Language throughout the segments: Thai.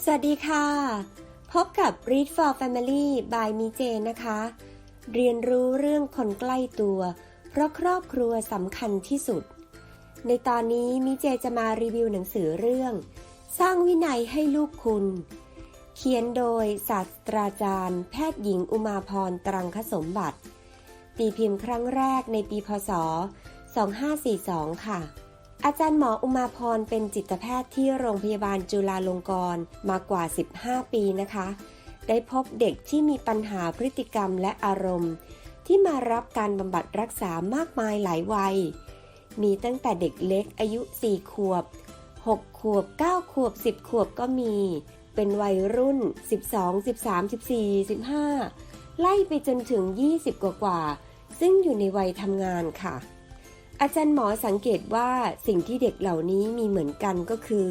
สวัสดีค่ะ พบกับ Read for Family by มีเจนะคะ เรียนรู้เรื่องคนใกล้ตัว เพราะครอบครัวสำคัญที่สุด ในตอนนี้มิเจจะมารีวิวหนังสือเรื่อง สร้างวินัยให้ลูกคุณ เขียนโดยศาสตราจารย์ แพทย์หญิงอุมาพรตรังคสมบัติ ตีพิมพ์ครั้งแรกในปีพศ 2542 ค่ะ อาจารย์หมออุมาพรเป็นจิตแพทย์ที่โรงพยาบาลจุฬาลงกรณ์มากว่า 15 ปีนะคะ ได้พบเด็กที่มีปัญหาพฤติกรรมและอารมณ์ ที่มารับการบำบัดรักษามากมายหลายวัย มีตั้งแต่เด็กเล็กอายุ 4 ขวบ 6 ขวบ 9 ขวบ 10 ขวบก็มี เป็นวัยรุ่น 12 13 14 15 ไล่ไปจนถึง 20 กว่ากว่า ซึ่งอยู่ในวัยทำงานค่ะ อาจารย์หมอสังเกตว่าสิ่งที่เด็กเหล่านี้มีเหมือนกันก็คือ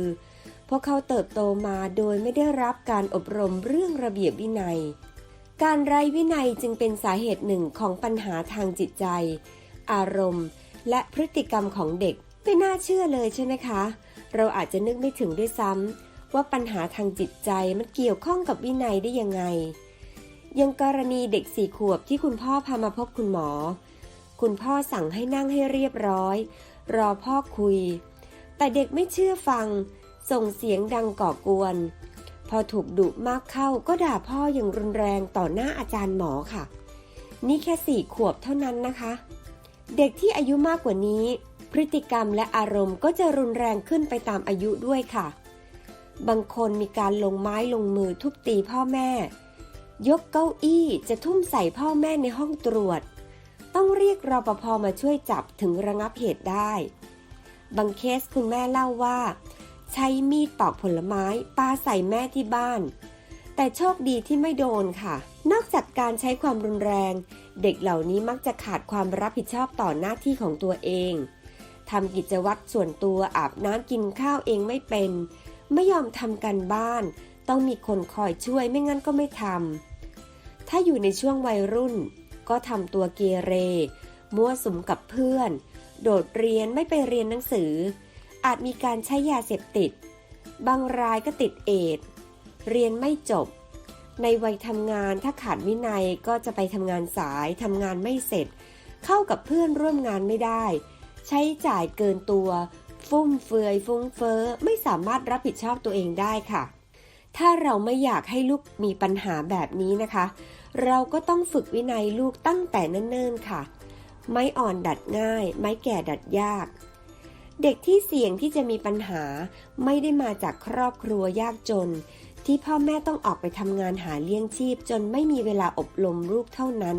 พวกเขาเติบโตมาโดยไม่ได้รับการอบรมเรื่องระเบียบวินัย การไร้วินัยจึงเป็นสาเหตุหนึ่งของปัญหาทางจิตใจ อารมณ์ และพฤติกรรมของเด็กไม่น่าเชื่อเลยใช่ไหมคะ เราอาจจะนึกไม่ถึงด้วยซ้ำว่าปัญหาทางจิตใจมันเกี่ยวข้องกับวินัยได้ยังไงยังกรณีเด็กสี่ขวบที่คุณพ่อพามาพบคุณหมอ คุณพ่อสั่งให้นั่งให้เรียบร้อย รอพ่อคุย แต่เด็กไม่เชื่อฟัง ส่งเสียงดังก่อกวน พอถูกดุมากเข้าก็ด่าพ่ออย่างรุนแรงต่อหน้าอาจารย์หมอค่ะ นี่แค่สี่ขวบเท่านั้นนะคะ เด็กที่อายุมากกว่านี้ พฤติกรรมและอารมณ์ก็จะรุนแรงขึ้นไปตามอายุด้วยค่ะ บางคนมีการลงไม้ลงมือทุบตีพ่อแม่ ยกเก้าอี้จะทุ่มใส่พ่อแม่ในห้องตรวจ เรียกรปภมาช่วยจับถึงระงับเหตุได้ บางเคสคุณแม่เล่าว่า ใช้มีดปอกผลไม้ปาใส่แม่ที่บ้าน แต่โชคดีที่ไม่โดนค่ะ นอกจากการใช้ความรุนแรง เด็กเหล่านี้มักจะขาดความรับผิดชอบต่อหน้าที่ของตัวเองทำกิจวัตรส่วนตัวอาบน้ำกินข้าวเองไม่เป็น ไม่ยอมทำกันบ้าน ต้องมีคนคอยช่วยไม่งั้นก็ไม่ทำถ้าอยู่ในช่วงวัยรุ่น ก็ทำตัวเกเร มั่วสุมกับเพื่อน โดดเรียนไม่ไปเรียนหนังสือ อาจมีการใช้ยาเสพติด บางรายก็ติดเอดเรียนไม่จบ ในวัยทำงานถ้าขาดวินัยก็จะไปทำงานสายทำงานไม่เสร็จ เข้ากับเพื่อนร่วมงานไม่ได้ ใช้จ่ายเกินตัว ฟุ่มเฟือยฟุ้งเฟ้อไม่สามารถรับผิดชอบตัวเองได้ค่ะถ้าเราไม่อยากให้ลูกมีปัญหาแบบนี้นะคะ เราก็ต้องฝึกวินัยลูกตั้งแต่เนิ่นๆค่ะ ไม้อ่อนดัดง่าย ไม้แก่ดัดยาก เด็กที่เสี่ยงที่จะมีปัญหาไม่ได้มาจากครอบครัวยากจน ที่พ่อแม่ต้องออกไปทำงานหาเลี้ยงชีพ จนไม่มีเวลาอบรมลูกเท่านั้น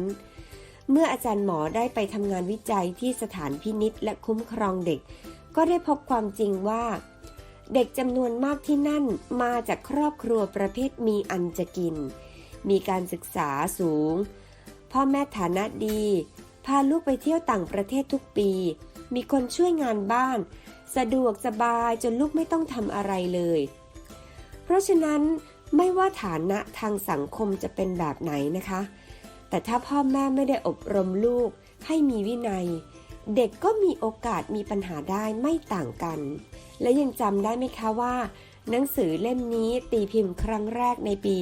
เมื่ออาจารย์หมอได้ไปทำงานวิจัยที่สถานพินิษและคุ้มครองเด็ก ก็ได้พบความจริงว่า เด็กจำนวนมากที่นั่นมาจากครอบครัวประเภทมีอันจะกิน มีการศึกษาสูง พ่อแม่ฐานะดี พาลูกไปเที่ยวต่างประเทศทุกปี มีคนช่วยงานบ้าน สะดวกสบายจนลูกไม่ต้องทำอะไรเลย เพราะฉะนั้นไม่ว่าฐานะทางสังคมจะเป็นแบบไหนนะคะ แต่ถ้าพ่อแม่ไม่ได้อบรมลูกให้มีวินัย เด็กก็มีโอกาสมีปัญหาได้ไม่ต่างกัน และยังจำได้ไหมคะว่า หนังสือเล่มนี้ตีพิมพ์ครั้งแรกในปี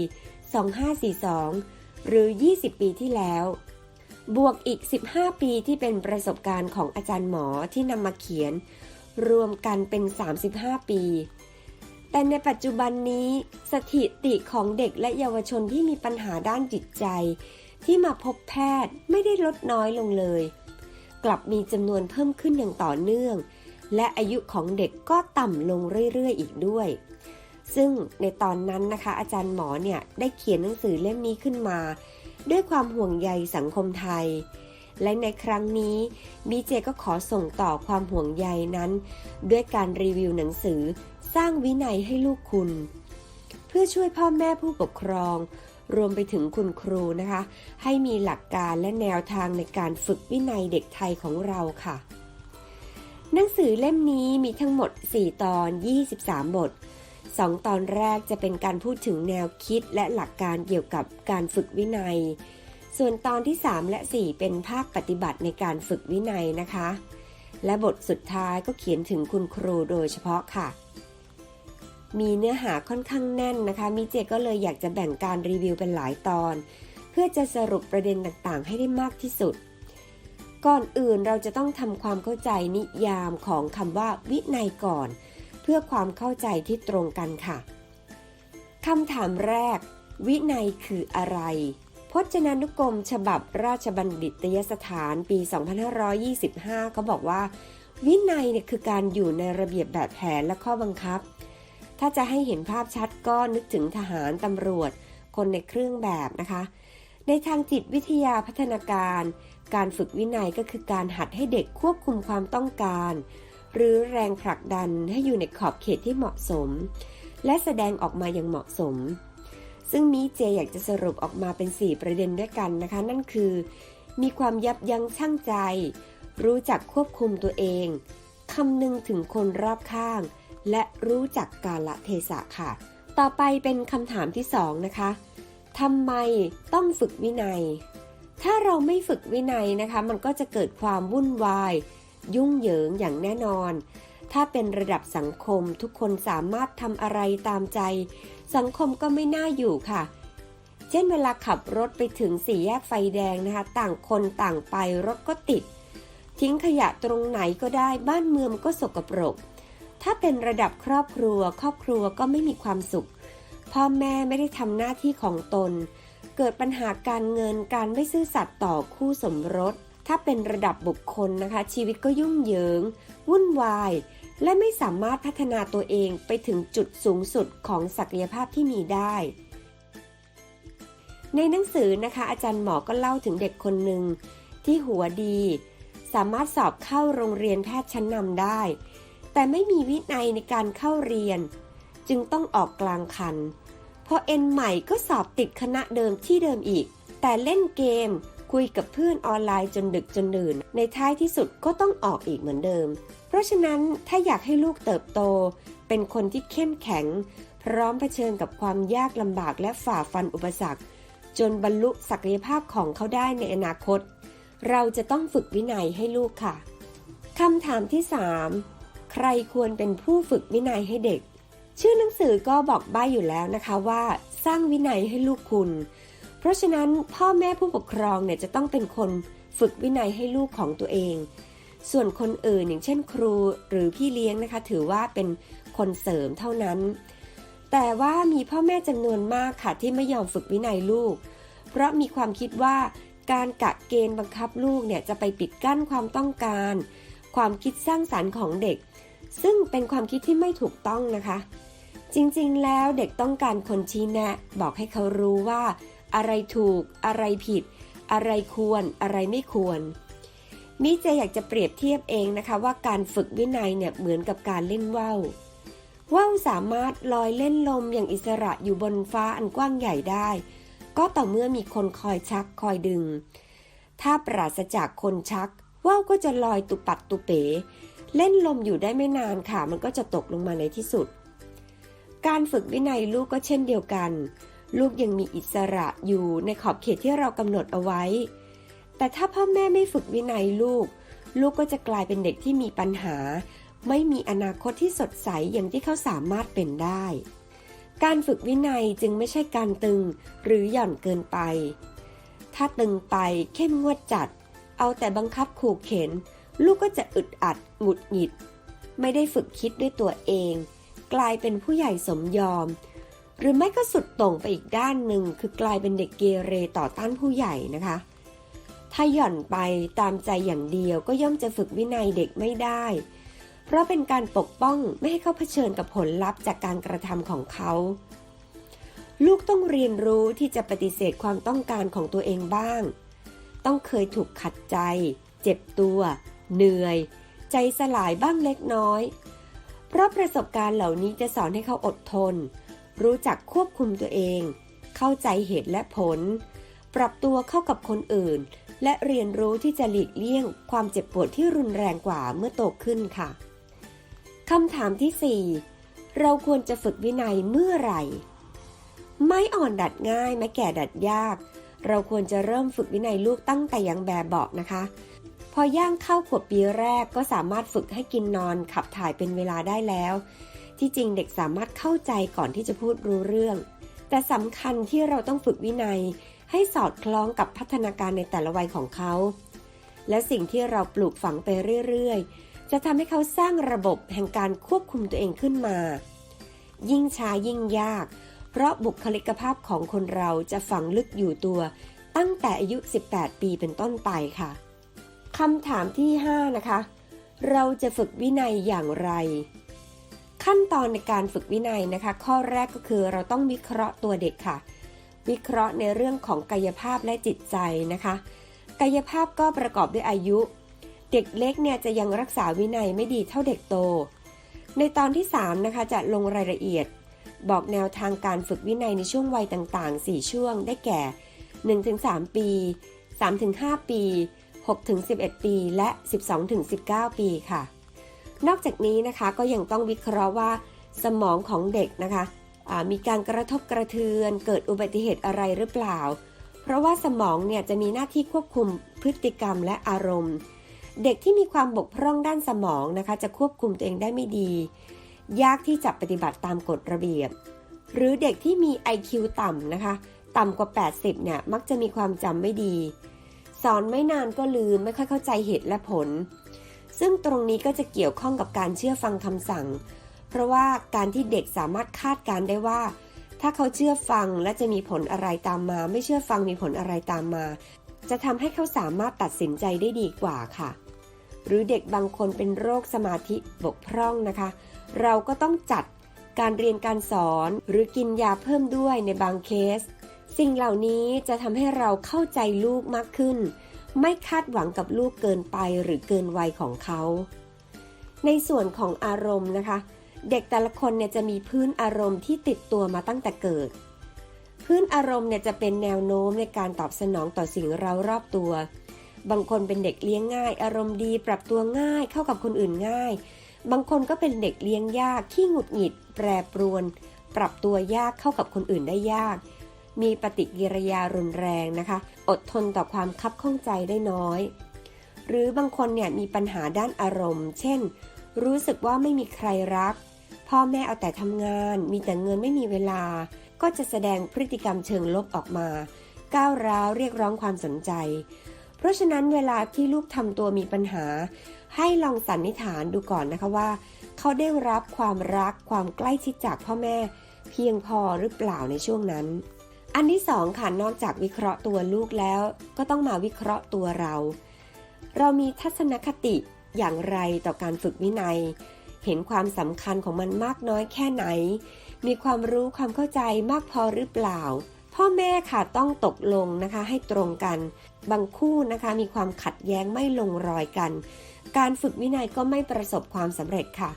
2542 หรือ 20 ปีที่แล้ว บวกอีก 15 ปีที่เป็นประสบการณ์ของอาจารย์หมอที่นำมาเขียน รวมกันเป็น 35 ปี แต่ในปัจจุบันนี้สถิติของเด็กและเยาวชนที่มีปัญหาด้านจิตใจ ที่มาพบแพทย์ไม่ได้ลดน้อยลงเลย กลับมีจำนวนเพิ่มขึ้นอย่างต่อเนื่อง และอายุของเด็กก็ต่ำลงเรื่อยๆ อีกด้วย ซึ่งในตอนนั้นนะคะ อาจารย์หมอเนี่ยได้เขียนหนังสือเล่มนี้ขึ้นมา ด้วยความห่วงใยสังคมไทย และในครั้งนี้บีเจก็ขอส่งต่อความห่วงใยนั้น ด้วยการรีวิวหนังสือสร้างวินัยให้ลูกคุณ เพื่อช่วยพ่อแม่ผู้ปกครอง รวมไปถึงคุณครูนะคะ ให้มีหลักการและแนวทางในการฝึกวินัยเด็กไทยของเราค่ะ หนังสือเล่มนี้มีทั้งหมด 4 ตอน 23 บท 2ตอนแรกจะเป็นการพูดถึงแนวคิดและหลักการเกี่ยวกับการฝึกวินัย ส่วนตอนที่ 3 และ 4 เป็นภาคปฏิบัติในการฝึกวินัยนะคะ และบทสุดท้ายก็เขียนถึงคุณครูโดยเฉพาะค่ะ มีเนื้อหาค่อนข้างแน่นนะคะ มิเจก็เลยอยากจะแบ่งการรีวิวเป็นหลายตอน เพื่อจะสรุปประเด็นต่างๆ ให้ได้มากที่สุด ก่อนอื่นเราจะต้องทำความเข้าใจนิยามของคำว่าวินัยก่อน เพื่อความเข้าใจที่ตรงกันค่ะคำถามแรก วินัยคืออะไร พจนานุกรมฉบับราชบัณฑิตยสถานปี 2525 เขาบอกว่า วินัยเนี่ยคือการอยู่ในระเบียบแบบแผนและข้อบังคับ ถ้าจะให้เห็นภาพชัดก็นึกถึงทหารตำรวจ คนในเครื่องแบบนะคะ ในทางจิตวิทยาพัฒนาการ การฝึกวินัยก็คือการหัดให้เด็กควบคุมความต้องการ หรือแรงผลักดันให้อยู่ในขอบเขตที่เหมาะสม และแสดงออกมาอย่างเหมาะสม ซึ่งมีเจอยากจะสรุปออกมาเป็น 4 ประเด็นด้วยกันนะคะ นั่นคือ มีความยับยั้งชั่งใจ รู้จักควบคุมตัวเองคำนึงถึงคนรอบข้าง และรู้จักกาลเทศะค่ะ ต่อไปเป็นคำถามที่ 2 นะคะทำไมต้องฝึกวินัย ถ้าเราไม่ฝึกวินัยนะคะ มันก็จะเกิดความวุ่นวาย ยุ่งเหยิงอย่างแน่นอน ถ้าเป็นระดับสังคมทุกคนสามารถทำอะไรตามใจ สังคมก็ไม่น่าอยู่ค่ะ เช่นเวลาขับรถไปถึงสี่แยกไฟแดงนะคะ ต่างคนต่างไปรถก็ติด ทิ้งขยะตรงไหนก็ได้บ้านเมืองก็สกปรก ถ้าเป็นระดับครอบครัว ครอบครัวก็ไม่มีความสุข พ่อแม่ไม่ได้ทำหน้าที่ของตน เกิดปัญหาการเงินการไม่ซื่อสัตย์ต่อคู่สมรส ถ้าเป็นระดับบุคคลนะคะ ชีวิตก็ยุ่งเหยิง วุ่นวาย และไม่สามารถพัฒนาตัวเองไปถึงจุดสูงสุดของศักยภาพที่มีได้ ในหนังสือนะคะ อาจารย์หมอก็เล่าถึงเด็กคนหนึ่งที่หัวดี สามารถสอบเข้าโรงเรียนแพทย์ชั้นนำได้ แต่ไม่มีวินัยในการเข้าเรียน จึงต้องออกกลางคันพอเอ็นใหม่ก็สอบติดคณะเดิมที่เดิมอีก แต่เล่นเกม คุยกับเพื่อนออนไลน์จนดึกจนดื่น ในท้ายที่สุดก็ต้องออกอีกเหมือนเดิม เพราะฉะนั้นถ้าอยากให้ลูกเติบโต เป็นคนที่เข้มแข็ง พร้อมเผชิญกับความยากลำบากและฝ่าฟันอุปสรรค จนบรรลุศักยภาพของเขาได้ในอนาคต เราจะต้องฝึกวินัยให้ลูกค่ะคำถามที่ 3 ใครควรเป็นผู้ฝึกวินัยให้เด็ก ชื่อหนังสือก็บอกใบ้อยู่แล้วนะคะว่า สร้างวินัยให้ลูกคุณ เพราะฉะนั้นพ่อแม่ผู้ปกครองเนี่ยจะต้องเป็นคนฝึกวินัยให้ลูกของตัวเอง ส่วนคนอื่นอย่างเช่นครูหรือพี่เลี้ยงนะคะ ถือว่าเป็นคนเสริมเท่านั้น แต่ว่ามีพ่อแม่จำนวนมากค่ะที่ไม่ยอมฝึกวินัยลูก เพราะมีความคิดว่าการกะเกณฑ์บังคับลูกเนี่ยจะไปปิดกั้นความต้องการ ความคิดสร้างสารรค์ของเด็ก ซึ่งเป็นความคิดที่ไม่ถูกต้องนะคะ จริงๆ แล้วเด็กต้องการคนชี้แนะ บอกให้เขารู้ว่า อะไรถูก อะไรผิด อะไรควร อะไรไม่ควร มิเจอยากจะเปรียบเทียบเองนะคะว่าการฝึกวินัยเนี่ยเหมือนกับการเล่นว่าวว่าวสามารถลอยเล่นลมอย่างอิสระอยู่บนฟ้าอันกว้างใหญ่ได้ ก็ต่อเมื่อมีคนคอยชักคอยดึง ถ้าปราศจากคนชักว่าวก็จะลอยตุปัดตุเป๋ เล่นลมอยู่ได้ไม่นานค่ะ มันก็จะตกลงมาในที่สุด การฝึกวินัยลูกก็เช่นเดียวกัน ลูกยังมีอิสระอยู่ในขอบเขตที่เรากำหนดเอาไว้ แต่ถ้าพ่อแม่ไม่ฝึกวินัยลูก ลูกก็จะกลายเป็นเด็กที่มีปัญหา ไม่มีอนาคตที่สดใสอย่างที่เขาสามารถเป็นได้ การฝึกวินัยจึงไม่ใช่การตึงหรือหย่อนเกินไป ถ้าตึงไปเข้มงวดจัด เอาแต่บังคับขู่เข็น ลูกก็จะอึดอัดหงุดหงิด ไม่ได้ฝึกคิดด้วยตัวเอง กลายเป็นผู้ใหญ่สมยอม หรือไม่ก็สุดต่งไปอีกด้านหนึ่งคือกลายเป็นเด็กเกเรต่อต้านผู้ใหญ่นะคะ ถ้าหย่อนไปตามใจอย่างเดียวก็ย่อมจะฝึกวินัยเด็กไม่ได้ เพราะเป็นการปกป้องไม่ให้เขาเผชิญกับผลลัพธ์จากการกระทำของเขา ลูกต้องเรียนรู้ที่จะปฏิเสธความต้องการของตัวเองบ้าง ต้องเคยถูกขัดใจ เจ็บตัว เหนื่อย ใจสลายบ้างเล็กน้อย เพราะประสบการณ์เหล่านี้จะสอนให้เขาอดทน รู้จักควบคุมตัวเอง เข้าใจเหตุและผล ปรับตัวเข้ากับคนอื่น และเรียนรู้ที่จะหลีกเลี่ยง ความเจ็บปวดที่รุนแรงกว่าเมื่อโตขึ้นค่ะคำถามที่ 4 เราควรจะฝึกวินัยเมื่อไหร่ ไม้อ่อนดัดง่ายไม้แก่ดัดยาก เราควรจะเริ่มฝึกวินัยลูกตั้งแต่ยังแบบเบาะนะคะ พอย่างเข้าขวบปีแรกก็สามารถฝึกให้กินนอนขับถ่ายเป็นเวลาได้แล้ว ที่จริงเด็กสามารถเข้าใจก่อนที่จะพูดรู้เรื่อง แต่สำคัญที่เราต้องฝึกวินัย ให้สอดคล้องกับพัฒนาการในแต่ละวัยของเขา และสิ่งที่เราปลูกฝังไปเรื่อยๆ จะทำให้เขาสร้างระบบแห่งการควบคุมตัวเองขึ้นมา ยิ่งช้ายิ่งยาก เพราะบุคลิกภาพของคนเราจะฝังลึกอยู่ตัวตั้งแต่อายุ 18 ปีเป็นต้นไปค่ะคำถามที่ 5 นะคะ เราจะฝึกวินัยอย่างไร ขั้นตอนในการฝึกวินัยนะคะ ข้อแรกก็คือเราต้องวิเคราะห์ตัวเด็กค่ะ วิเคราะห์ในเรื่องของกายภาพและจิตใจนะคะ กายภาพก็ประกอบด้วยอายุ เด็กเล็กเนี่ยจะยังรักษาวินัยไม่ดีเท่าเด็กโต ในตอนที่ 3 นะคะจะลงรายละเอียด บอกแนวทางการฝึกวินัยในช่วงวัยต่างๆ 4 ช่วงได้แก่ 1-3 ปี 3-5 ปี 6-11 ปี และ 12-19 ปีค่ะ นอกจากนี้นะคะก็ยังต้องวิเคราะห์ว่าสมองของเด็กนะคะมีการกระทบกระเทือนเกิดอุบัติเหตุอะไรหรือเปล่า เพราะว่าสมองเนี่ยจะมีหน้าที่ควบคุมพฤติกรรมและอารมณ์ เด็กที่มีความบกพร่องด้านสมองนะคะจะควบคุมตัวเองได้ไม่ดี ยากที่จะปฏิบัติตามกฎระเบียบ หรือเด็กที่มี IQ ต่ำนะคะ ต่ำกว่า 80 เนี่ยมักจะมีความจำไม่ดี สอนไม่นานก็ลืมไม่ค่อยเข้าใจเหตุและผล ซึ่งตรงนี้ก็จะเกี่ยวข้องกับการเชื่อฟังคำสั่ง เพราะว่าการที่เด็กสามารถคาดการได้ว่า ถ้าเขาเชื่อฟังและจะมีผลอะไรตามมา ไม่เชื่อฟังมีผลอะไรตามมา จะทำให้เขาสามารถตัดสินใจได้ดีกว่าค่ะ หรือเด็กบางคนเป็นโรคสมาธิบกพร่องนะคะ เราก็ต้องจัดการเรียนการสอนหรือกินยาเพิ่มด้วยในบางเคส สิ่งเหล่านี้จะทำให้เราเข้าใจลูกมากขึ้น ไม่คาดหวังกับลูกเกินไปหรือเกินวัยของเขา ในส่วนของอารมณ์นะคะ เด็กแต่ละคนเนี่ยจะมีพื้นอารมณ์ที่ติดตัวมาตั้งแต่เกิด พื้นอารมณ์เนี่ยจะเป็นแนวโน้มในการตอบสนองต่อสิ่งเรารอบตัว บางคนเป็นเด็กเลี้ยงง่าย อารมณ์ดีปรับตัวง่ายเข้ากับคนอื่นง่าย บางคนก็เป็นเด็กเลี้ยงยากขี้หงุดหงิด แปรปรวน ปรับตัวยากเข้ากับคนอื่นได้ยาก มีปฏิกิริยารุนแรงนะคะ อดทนต่อความคับข้องใจได้น้อย หรือบางคนเนี่ยมีปัญหาด้านอารมณ์ เช่น รู้สึกว่าไม่มีใครรัก พ่อแม่เอาแต่ทำงาน มีแต่เงินไม่มีเวลา ก็จะแสดงพฤติกรรมเชิงลบออกมา ก้าวร้าวเรียกร้องความสนใจ เพราะฉะนั้นเวลาที่ลูกทำตัวมีปัญหา ให้ลองสันนิษฐานดูก่อนนะคะว่า เขาได้รับความรักความใกล้ชิดจากพ่อแม่ เพียงพอหรือเปล่าในช่วงนั้น อันที่สองค่ะนอกจากวิเคราะห์ตัวลูกแล้ว ก็ต้องมาวิเคราะห์ตัวเรา เรามีทัศนคติอย่างไรต่อการฝึกวินัย เห็นความสำคัญของมันมากน้อยแค่ไหน มีความรู้ความเข้าใจมากพอหรือเปล่า พ่อแม่ค่ะต้องตกลงนะคะให้ตรงกัน บางคู่นะคะมีความขัดแย้งไม่ลงรอยกัน การฝึกวินัยก็ไม่ประสบความสำเร็จค่ะ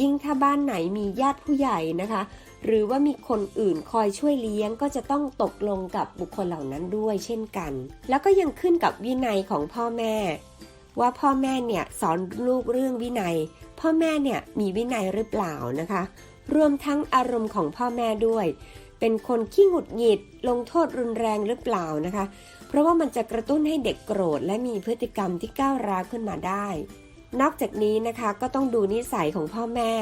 ยิ่งถ้าบ้านไหนมีญาติผู้ใหญ่นะคะ หรือว่ามีคนอื่นคอยช่วยเลี้ยงก็จะต้องตกลงกับบุคคลเหล่านั้นด้วยเช่นกัน แล้วก็ยังขึ้นกับวินัยของพ่อแม่ ว่าพ่อแม่เนี่ยสอนลูกเรื่องวินัย พ่อแม่เนี่ยมีวินัยหรือเปล่านะคะ รวมทั้งอารมณ์ของพ่อแม่ด้วย เป็นคนขี้หงุดหงิดลงโทษรุนแรงหรือเปล่านะคะ เพราะว่ามันจะกระตุ้นให้เด็กโกรธ และมีพฤติกรรมที่ก้าวร้าวขึ้นมาได้ นอกจากนี้นะคะก็ต้องดูนิสัยของพ่อแม่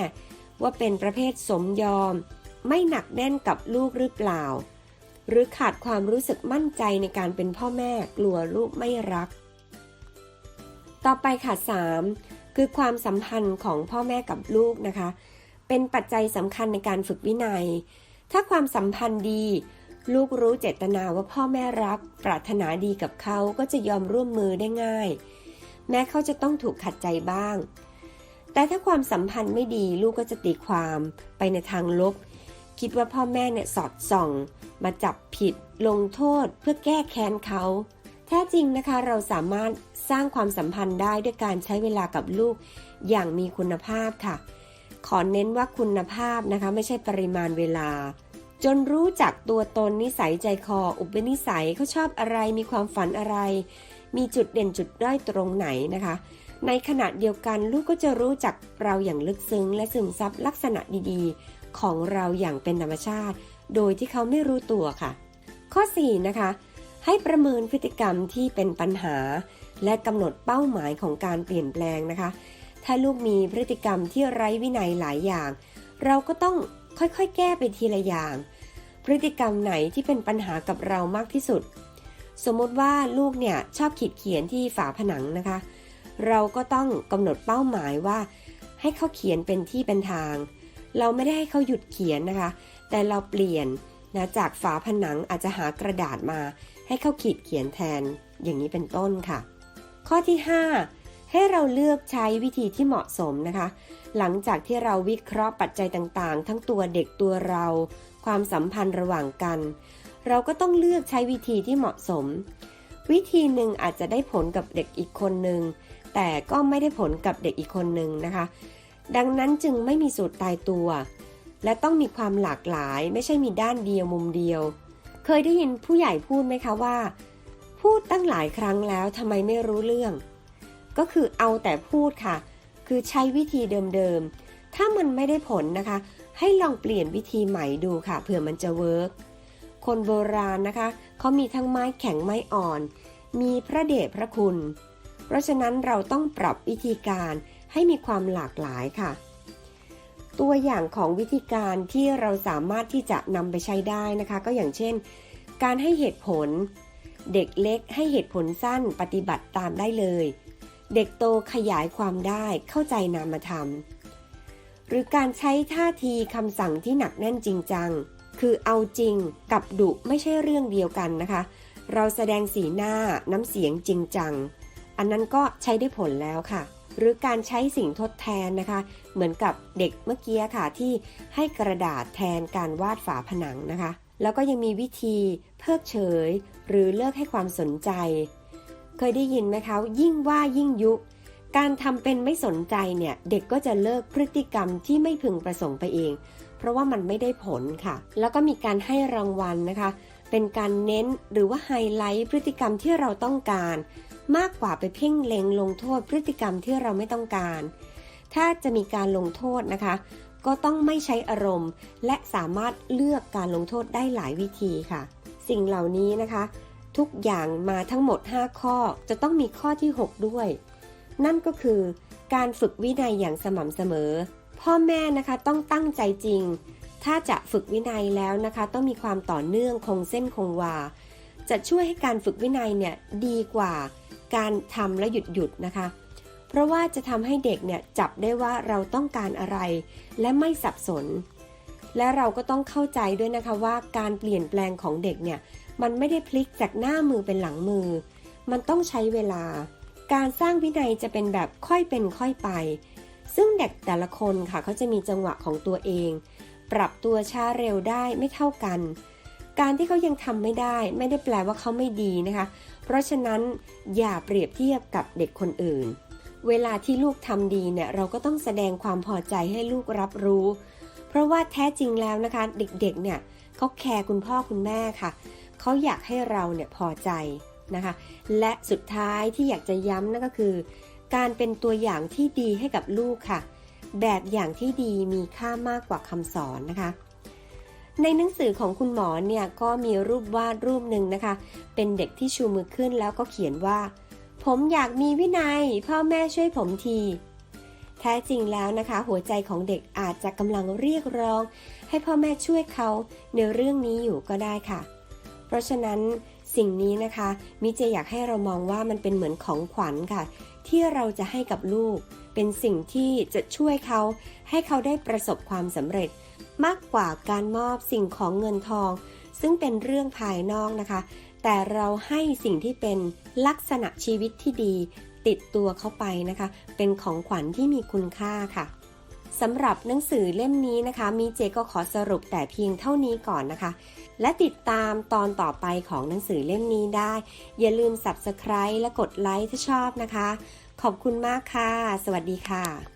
ว่าเป็นประเภทสมยอม ไม่หนักแน่นกับลูกหรือเปล่า หรือขาดความรู้สึกมั่นใจในการเป็นพ่อแม่กลัวลูกไม่รัก ต่อไปค่ะ 3 คือความสัมพันธ์ของพ่อแม่กับลูกนะคะ เป็นปัจจัยสำคัญในการฝึกวินัย ถ้าความสัมพันธ์ดี ลูกรู้เจตนาว่าพ่อแม่รัก ปรารถนาดีกับเขาก็จะยอมร่วมมือได้ง่าย แม้เขาจะต้องถูกขัดใจบ้างแต่ถ้าความสัมพันธ์ไม่ดีลูกก็จะตีความไปในทางลบ คิดว่าพ่อแม่เนี่ยสอดส่อง มาจับผิด ลงโทษเพื่อแก้แค้นเขา แท้จริงนะคะเราสามารถสร้างความสัมพันธ์ได้ด้วยการใช้เวลากับลูกอย่างมีคุณภาพค่ะ ขอเน้นว่าคุณภาพนะคะไม่ใช่ปริมาณเวลา จนรู้จักตัวตนนิสัยใจคอ อุปนิสัยเขาชอบอะไร มีความฝันอะไร มีจุดเด่นจุดด้อยตรงไหนนะคะในขณะเดียวกันลูกก็จะรู้จักเราอย่างลึกซึ้งและซึมซับลักษณะดี ของเราอย่างเป็นธรรมชาติ โดยที่เขาไม่รู้ตัวค่ะ ข้อ 4 นะคะ ให้ประเมินพฤติกรรมที่เป็นปัญหา และกำหนดเป้าหมายของการเปลี่ยนแปลงนะคะ ถ้าลูกมีพฤติกรรมที่ไร้วินัยหลายอย่าง เราก็ต้องค่อยๆ แก้ไปทีละอย่าง พฤติกรรมไหนที่เป็นปัญหากับเรามากที่สุด สมมติว่าลูกเนี่ยชอบขีดเขียนที่ฝาผนังนะคะ เราก็ต้องกำหนดเป้าหมายว่า ให้เขาเขียนเป็นที่เป็นทาง เราไม่ได้ให้เขาหยุดเขียนนะคะ แต่เราเปลี่ยนนะจากฝาผนังอาจจะหากระดาษมา ให้เขาขีดเขียนแทนอย่างนี้เป็นต้นค่ะ ข้อที่ 5 ให้เราเลือกใช้วิธีที่เหมาะสมนะคะ หลังจากที่เราวิเคราะห์ปัจจัยต่างๆ ทั้งตัวเด็กตัวเรา ความสัมพันธ์ระหว่างกัน เราก็ต้องเลือกใช้วิธีที่เหมาะสม วิธีหนึ่งอาจจะได้ผลกับเด็กอีกคนหนึ่งแต่ก็ไม่ได้ผลกับเด็กอีกคนหนึ่งนะคะ ดังนั้นจึงไม่มีสูตรตายตัว และต้องมีความหลากหลายไม่ใช่มีด้านเดียวมุมเดียว เคยได้ยินผู้ใหญ่พูดไหมคะว่า พูดตั้งหลายครั้งแล้วทำไมไม่รู้เรื่อง ก็คือเอาแต่พูดค่ะ คือใช้วิธีเดิมๆ ถ้ามันไม่ได้ผลนะคะ ให้ลองเปลี่ยนวิธีใหม่ดูค่ะเผื่อมันจะเวิร์กคนโบราณนะคะเขามีทั้งไม้แข็งไม้อ่อน มีพระเดชพระคุณ เพราะฉะนั้นเราต้องปรับวิธีการ ให้มีความหลากหลายค่ะ ตัวอย่างของวิธีการที่เราสามารถที่จะนำไปใช้ได้นะคะ ก็อย่างเช่น การให้เหตุผล เด็กเล็กให้เหตุผลสั้นปฏิบัติตามได้เลย เด็กโตขยายความได้เข้าใจนามธรรม หรือการใช้ท่าทีคำสั่งที่หนักแน่นจริงจัง คือเอาจริงกับดุไม่ใช่เรื่องเดียวกันนะคะ เราแสดงสีหน้าน้ำเสียงจริงจัง อันนั้นก็ใช้ได้ผลแล้วค่ะ หรือการใช้สิ่งทดแทนนะคะ เหมือนกับเด็กเมื่อกี้ค่ะที่ให้กระดาษแทนการวาดฝาผนังนะคะ แล้วก็ยังมีวิธีเพิกเฉย หรือเลิกให้ความสนใจ เคยได้ยินไหมคะยิ่งว่ายิ่งยุการทำเป็นไม่สนใจเนี่ยเด็กก็จะเลิกพฤติกรรมที่ไม่พึงประสงค์ไปเอง เพราะว่ามันไม่ได้ผลค่ะ แล้วก็มีการให้รางวัลนะคะ เป็นการเน้นหรือว่าไฮไลท์พฤติกรรมที่เราต้องการ มากกว่าไปเพ่งเล็งลงโทษพฤติกรรมที่เราไม่ต้องการ ถ้าจะมีการลงโทษนะคะ ก็ต้องไม่ใช้อารมณ์ และสามารถเลือกการลงโทษได้หลายวิธีค่ะ สิ่งเหล่านี้นะคะ ทุกอย่างมาทั้งหมด 5 ข้อจะต้องมีข้อที่ 6 ด้วย นั่นก็คือ การฝึกวินัยอย่างสม่ำเสมอ พ่อแม่นะคะต้องตั้งใจจริง ถ้าจะฝึกวินัยแล้วนะคะ ต้องมีความต่อเนื่องคงเส้นคงวาจะช่วยให้การฝึกวินัยเนี่ยดีกว่า การทำและหยุดหยุดนะคะ เพราะว่าจะทำให้เด็กเนี่ยจับได้ว่าเราต้องการอะไร และไม่สับสน และเราก็ต้องเข้าใจด้วยนะคะว่าการเปลี่ยนแปลงของเด็กเนี่ยมันไม่ได้พลิกจากหน้ามือเป็นหลังมือ มันต้องใช้เวลา การสร้างวินัยจะเป็นแบบค่อยเป็นค่อยไป ซึ่งเด็กแต่ละคนค่ะเขาจะมีจังหวะของตัวเอง ปรับตัวช้าเร็วได้ไม่เท่ากัน การที่เขายังทำไม่ได้ ไม่ได้แปลว่าเขาไม่ดีนะคะเพราะฉะนั้นอย่าเปรียบเทียบกับเด็กคนอื่น เวลาที่ลูกทำดีเนี่ยเราก็ต้องแสดงความพอใจให้ลูกรับรู้ เพราะว่าแท้จริงแล้วนะคะ เด็กๆเนี่ยเขาแคร์คุณพ่อคุณแม่ค่ะเขาอยากให้เราเนี่ยพอใจนะคะ และสุดท้ายที่อยากจะย้ำนั่นก็คือ การเป็นตัวอย่างที่ดีให้กับลูกค่ะ แบบอย่างที่ดีมีค่ามากกว่าคำสอนนะคะ ในหนังสือของคุณหมอเนี่ยก็มีรูปวาดรูปหนึ่งนะคะ เป็นเด็กที่ชูมือขึ้นแล้วก็เขียนว่า ผมอยากมีวินัย พ่อแม่ช่วยผมที แท้จริงแล้วนะคะ หัวใจของเด็กอาจจะกำลังเรียกร้อง ให้พ่อแม่ช่วยเขาในเรื่องนี้อยู่ก็ได้ค่ะ เพราะฉะนั้นสิ่งนี้นะคะ มิเจอยากให้เรามองว่ามันเป็นเหมือนของขวัญค่ะ ที่เราจะให้กับลูก เป็นสิ่งที่จะช่วยเขา ให้เขาได้ประสบความสำเร็จ มากกว่าการมอบสิ่งของเงินทอง ซึ่งเป็นเรื่องภายนอกนะคะ แต่เราให้สิ่งที่เป็นลักษณะชีวิตที่ดี ติดตัวเข้าไปนะคะ เป็นของขวัญที่มีคุณค่าค่ะสำหรับหนังสือเล่มนี้นะคะ มีเจก็ขอสรุปแต่เพียงเท่านี้ก่อนนะคะ และติดตามตอนต่อไปของหนังสือเล่มนี้ได้ อย่าลืม Subscribe และกดไลค์ถ้าชอบนะคะ ขอบคุณมากค่ะ สวัสดีค่ะ